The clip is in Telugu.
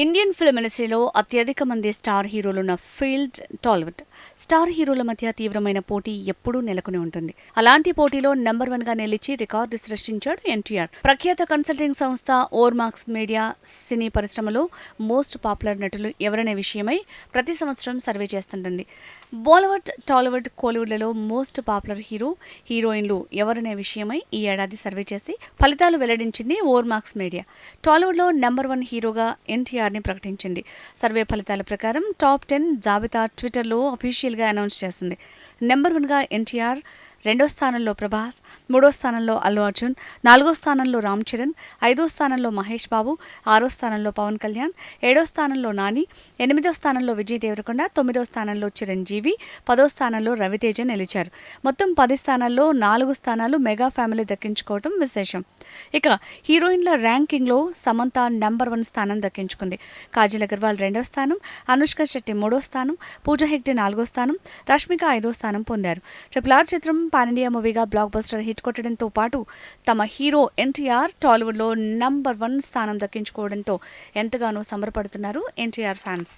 ఇండియన్ ఫిల్మ్ ఇండస్ట్రీలో అత్యధిక మంది స్టార్ హీరోలున్న ఫీల్డ్ టాలీవుడ్. స్టార్ హీరోల మధ్య తీవ్రమైన పోటీ ఎప్పుడూ నెలకొని ఉంటుంది. అలాంటి పోటీలో నెంబర్ వన్గా నిలిచి రికార్డు సృష్టించాడు ఎన్టీఆర్. ప్రఖ్యాత కన్సల్టింగ్ సంస్థ ఓర్మాక్స్ మీడియా సినీ పరిశ్రమలో మోస్ట్ పాపులర్ నటులు ఎవరనే విషయమై ప్రతి సంవత్సరం సర్వే చేస్తుంటుంది. బాలీవుడ్ టాలీవుడ్ కోలీవుడ్లలో మోస్ట్ పాపులర్ హీరో హీరోయిన్లు ఎవరనే విషయమై ఈ ఏడాది సర్వే చేసి ఫలితాలు వెల్లడించింది ఓర్మాక్స్ మీడియా. టాలీవుడ్లో నెంబర్ వన్ హీరోగా ఎన్టీఆర్ ఎన్టీఆర్ని ప్రకటించింది. సర్వే ఫలితాల ప్రకారం టాప్ టెన్ జాబితా ట్విట్టర్లో అఫీషియల్గా అనౌన్స్ చేసింది నెంబర్ వన్గా ఎన్టీఆర్ రెండో స్థానంలో ప్రభాస్ మూడో స్థానంలో అల్లు అర్జున్ నాలుగో స్థానంలో రామ్ చరణ్ ఐదో స్థానంలో మహేష్ బాబు ఆరో స్థానంలో పవన్ కళ్యాణ్ ఏడో స్థానంలో నాని ఎనిమిదో స్థానంలో విజయ్ దేవరకొండ తొమ్మిదో స్థానంలో చిరంజీవి పదో స్థానంలో రవితేజ నిలిచారు. మొత్తం పది స్థానాల్లో నాలుగు స్థానాలు మెగా ఫ్యామిలీ దక్కించుకోవడం విశేషం. ఇక హీరోయిన్ల ర్యాంకింగ్లో సమంత నెంబర్ వన్ స్థానం దక్కించుకుంది. కాజల్ అగర్వాల్ రెండో స్థానం అనుష్క శెట్టి మూడో స్థానం పూజ హెగ్డే నాలుగో స్థానం రష్మిక ఐదో స్థానం పొందారు. ట్రిపుల్ ఆర్ చిత్రం పాన్ ఇండియా మూవీగా బ్లాక్ బస్టర్ హిట్ కొట్టడంతో పాటు తమ హీరో ఎన్టీఆర్ టాలీవుడ్లో నంబర్ వన్ స్థానం దక్కించుకోవడంతో ఎంతగానో సంబరపడుతున్నారు ఎన్టీఆర్ ఫ్యాన్స్.